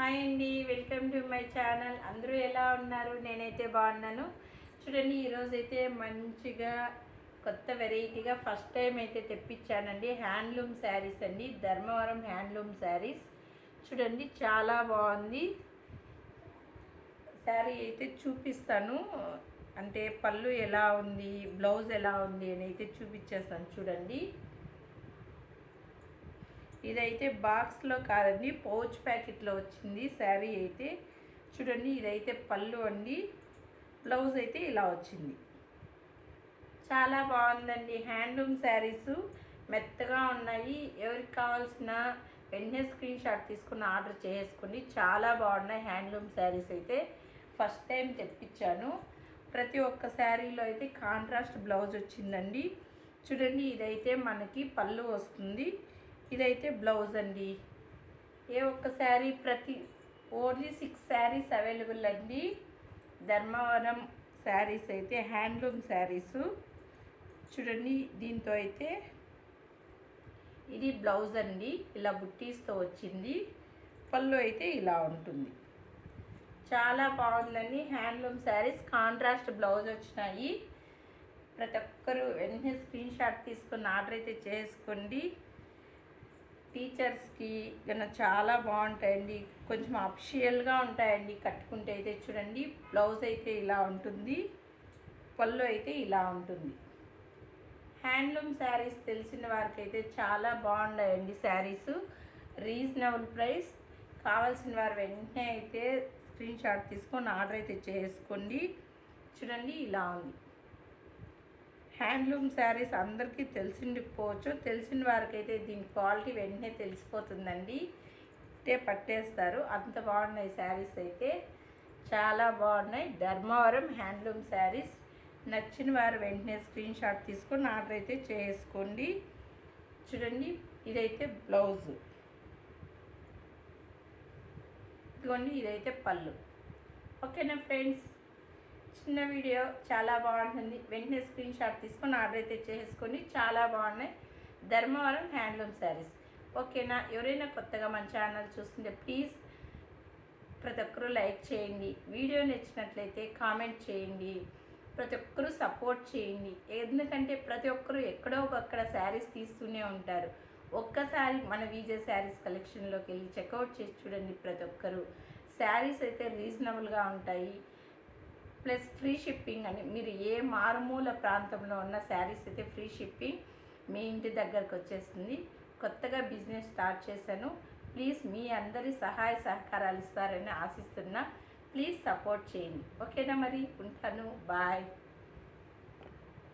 Hi అండి welcome to my channel. అందరూ ఎలా ఉన్నారు? నేనైతే బాగున్నాను. చూడండి ఈరోజు అయితే మంచిగా కొత్త వెరైటీగా ఫస్ట్ టైం అయితే తెప్పించానండి. హ్యాండ్లూమ్ శారీస్ అండి. Dharmavaram handloom saris. చూడండి చాలా బాగుంది. శారీ అయితే చూపిస్తాను. అంటే పళ్ళు ఎలా ఉంది బ్లౌజ్ ఎలా ఉంది అని అయితే చూపించేస్తాను. చూడండి. ఇదైతే బాక్స్లో కాదండి పౌచ్ ప్యాకెట్లో వచ్చింది శారీ అయితే. చూడండి ఇదైతే పళ్ళు అండి బ్లౌజ్ అయితే ఇలా వచ్చింది. చాలా బాగుందండి హ్యాండ్లూమ్ శారీస్ మెత్తగా ఉన్నాయి. ఎవరికి కావాల్సిన వెంటనే స్క్రీన్ షాట్ తీసుకుని ఆర్డర్ చేసుకోండి చాలా బాగున్నాయి హ్యాండ్లూమ్ శారీస్ అయితే. ఫస్ట్ టైం తెప్పించాను. ప్రతి ఒక్క శారీలో అయితే కాంట్రాస్ట్ బ్లౌజ్ వచ్చిందండి. చూడండి ఇదైతే మనకి పళ్ళు వస్తుంది. ఇదైతే బ్లౌజ్ అండి. ఏ ఒక్క శారీ ప్రతి ఓన్లీ సిక్స్ శారీస్ అవైలబుల్ అండి. ధర్మవరం శారీస్ అయితే హ్యాండ్లూమ్ శారీస్. చూడండి దీంతో అయితే ఇది బ్లౌజ్ అండి. ఇలా బుట్టీస్తో వచ్చింది. పళ్ళు అయితే ఇలా ఉంటుంది. చాలా బాగుందండి. హ్యాండ్లూమ్ శారీస్ కాంట్రాస్ట్ బ్లౌజ్ వచ్చినాయి. ప్రతి ఒక్కరు వెంటనే స్క్రీన్ షాట్ తీసుకుని ఆర్డర్ అయితే చేసుకోండి. టీచర్స్కి కన్నా చాలా బాగుంటాయండి. కొంచెం అఫిషియల్గా ఉంటాయండి. కట్టుకుంటే అయితే చూడండి బ్లౌజ్ అయితే ఇలా ఉంటుంది పళ్ళు అయితే ఇలా ఉంటుంది. హ్యాండ్లూమ్ శారీస్ తెలిసిన వారికి అయితే చాలా బాగున్నాయండి శారీస్. Reasonable price. కావాల్సిన వారు వెంటనే అయితే స్క్రీన్ షాట్ తీసుకొని ఆర్డర్ అయితే చేసుకోండి. చూడండి ఇలా ఉంది. హ్యాండ్లూమ్ శారీస్ అందరికీ తెలిసిండిపోవచ్చు. తెలిసిన వారికైతే దీని క్వాలిటీ వెంటనే తెలిసిపోతుందండి. ఇట్టే పట్టేస్తారు. అంత బాగున్నాయి శారీస్ అయితే. చాలా బాగున్నాయి. Dharmavaram handloom saris. నచ్చిన వారు వెంటనే స్క్రీన్ షాట్ తీసుకొని ఆర్డర్ అయితే చేసుకోండి. చూడండి ఇదైతే బ్లౌజ్. ఇదిగోండి ఇదైతే పళ్ళు. ఓకేనా ఫ్రెండ్స్? చిన్న వీడియో చాలా బాగుంటుంది. వెంటనే స్క్రీన్ షాట్ తీసుకొని ఆర్డర్ అయితే చేసుకొని చాలా బాగున్నాయి. Dharmavaram handloom saris. ఓకేనా? ఎవరైనా కొత్తగా మన ఛానల్ చూస్తుంటే ప్లీజ్ ప్రతి ఒక్కరూ లైక్ చేయండి. వీడియో నచ్చినట్లయితే కామెంట్ చేయండి. ప్రతి ఒక్కరూ సపోర్ట్ చేయండి. ఎందుకంటే ప్రతి ఒక్కరూ ఎక్కడో ఒకక్కడ శారీస్ తీస్తూనే ఉంటారు. ఒక్కసారి మన విజే శారీస్ కలెక్షన్లోకి వెళ్ళి చెక్అవుట్ చేసి చూడండి ప్రతి ఒక్కరూ. శారీస్ అయితే రీజనబుల్గా ఉంటాయి. ప్లస్ ఫ్రీ షిప్పింగ్ అని. మీరు ఏ మారుమూల ప్రాంతంలో ఉన్న శారీస్ అయితే ఫ్రీ షిప్పింగ్ మీ ఇంటి దగ్గరకు వచ్చేస్తుంది. కొత్తగా బిజినెస్ స్టార్ట్ చేశాను. ప్లీజ్ మీ అందరి సహాయ సహకారాలు ఇస్తారని ఆశిస్తున్నా. ప్లీజ్ సపోర్ట్ చేయండి. ఓకేనా మరి? ఉంటాను. బాయ్.